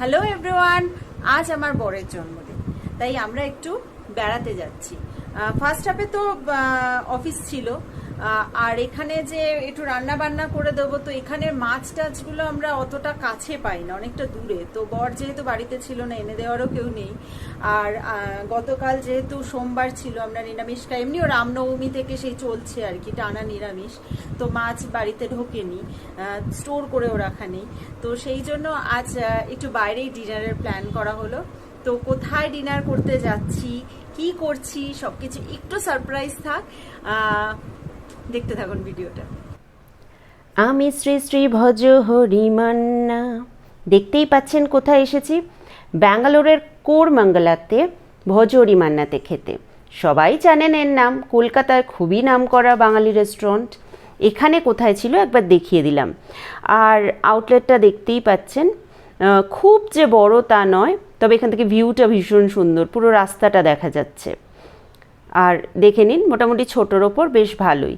Hello everyone আজ আমার বরের জন্মদিন। তাই আমরা একটু বেড়াতে যাচ্ছি। ফার্স্ট হাফে তো অফিস ছিল। আর এখানে যে একটু রান্না বান্না করে দেবো, তো এখানের মাছ টাছগুলো আমরা অতটা কাছে পাই না, অনেকটা দূরে। তো বর যেহেতু বাড়িতে ছিল না, এনে দেওয়ারও কেউ নেই। আর গতকাল যেহেতু সোমবার ছিল, আমরা নিরামিষ খাই। এমনিও রামনবমী থেকে সেই চলছে আর কি, টানা নিরামিষ। তো মাছ বাড়িতে ঢোকেনি স্টোর করেও রাখা নেই তো সেই জন্য আজ একটু বাইরেই ডিনারের প্ল্যান করা হলো। তো কোথায় ডিনার করতে যাচ্ছি, কি করছি, সবকিছু একটু সারপ্রাইজ থাক। দেখতে থাকুন ভিডিওটা। আমি শ্রী শ্রী ভজ হরিমান্না দেখতেই পাচ্ছেন কোথায় এসেছি? ব্যাঙ্গালোরের কোরমঙ্গলাতে ভজ হরিমান্নাতে খেতে। সবাই জানেন এর নাম। কলকাতার খুবই নামকরা বাঙালি রেস্টুরেন্ট এখানে কোথায় ছিল একবার দেখিয়ে দিলাম। আর আউটলেটটা দেখতেই পাচ্ছেন। খুব যে বড় তা নয়, তবে এখান থেকে ভিউটা ভীষণ সুন্দর। পুরো রাস্তাটা দেখা যাচ্ছে। আর দেখে নিন, মোটামুটি ছোটোর ওপর বেশ ভালোই।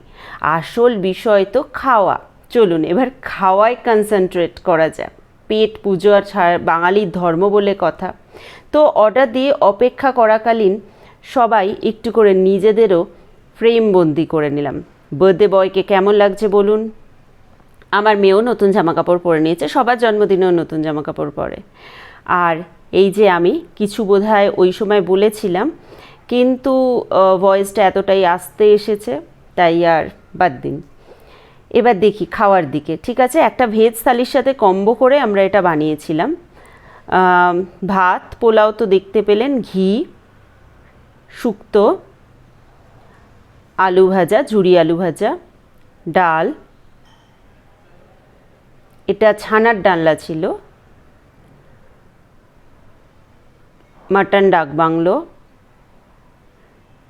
আসল বিষয় তো খাওয়া। চলুন, এবার খাওয়ায় কনসেন্ট্রেট করা যাক। পেট পুজো আর ছাড়, বাঙালির ধর্ম বলে কথা। তো অর্ডার দিয়ে অপেক্ষা করাকালীন সবাই একটু করে নিজেদেরও ফ্রেম বন্দি করে নিলাম। বার্থডে বয়কে কেমন লাগছে বলুন? আমার মেয়েও নতুন জামা কাপড় পরে নিয়েছে, সবার জন্মদিনেও নতুন জামা কাপড় পরে। আর এই যে আমি, কিছু বোধহয় ওই সময় বলেছিলাম কিন্তু ভয়েসটা এতটাই আসতে এসেছে, তাই আর বাদ দিন। এবার দেখি খাওয়ার দিকে, ঠিক আছে? একটা ভেজ থালির সাথে কম্বো করে আমরা এটা বানিয়েছিলাম। ভাত, পোলাও তো দেখতে পেলেন, ঘি, শুক্তো, আলু ভাজা, ঝুরি আলু ভাজা, ডাল। এটা ছানার ডালনা ছিল। মাটন ডাক বাংলো।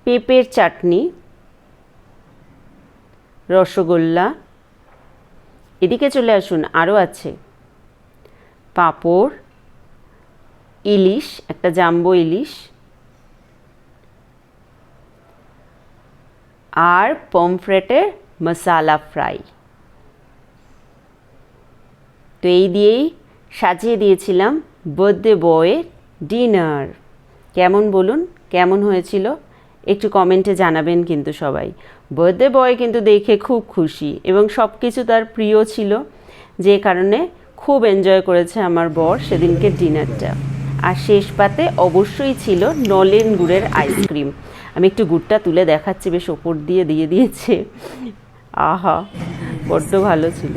পেঁপের চাটনি, রসগোল্লা। এদিকে চলে আসুন আরও আছে। পাঁপড়, ইলিশ, একটা জাম্বো ইলিশ। আর পমফ্রেটের মশালা ফ্রাই। তো এই দিয়েই সাজিয়ে দিয়েছিলাম বার্থডে বয়ের ডিনার। কেমন বলুন? কেমন হয়েছিল? একটু কমেন্টে জানাবেন কিন্তু সবাই। বার্থডে বয় কিন্তু দেখে খুব খুশি এবং সব কিছু তার প্রিয় ছিল। যে কারণে খুব এনজয় করেছে আমার বর সেদিনকে ডিনারটা আর শেষ পাতে অবশ্যই ছিল নলেন গুড়ের আইসক্রিম আমি একটু গুড়টা তুলে দেখাচ্ছি, বেশ ওপর দিয়ে দিয়ে দিয়েছে। আহা, বড্ড ভালো ছিল।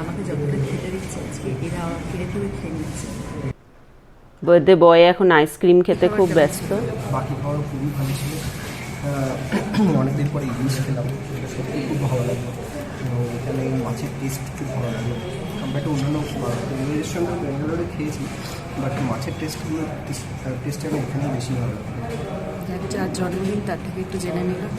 আমাকে যতটা খেতে দিচ্ছে আজকে, এরা ফিরে খেয়ে নিচ্ছে। বার্থডে বয় এখন আইসক্রিম খেতে খুব ব্যস্ত। বাকি খাওয়ার খুবই ভালো ছিল। অনেকদিন পরে ইলিশ খেলাম এটা সত্যি খুব ভালো লাগল। এখানে মাছের টেস্ট খুব ভালো লাগল। আমরা একটা অন্যান্য রেস্টুরেন্টে ব্যাঙ্গালোরে খেয়েছি বাট মাছের টেস্টগুলো টেস্ট আমি এখানে বেশি ভালো। লাগল যার জন্মদিন তার থেকে একটু জেনে নিলাম।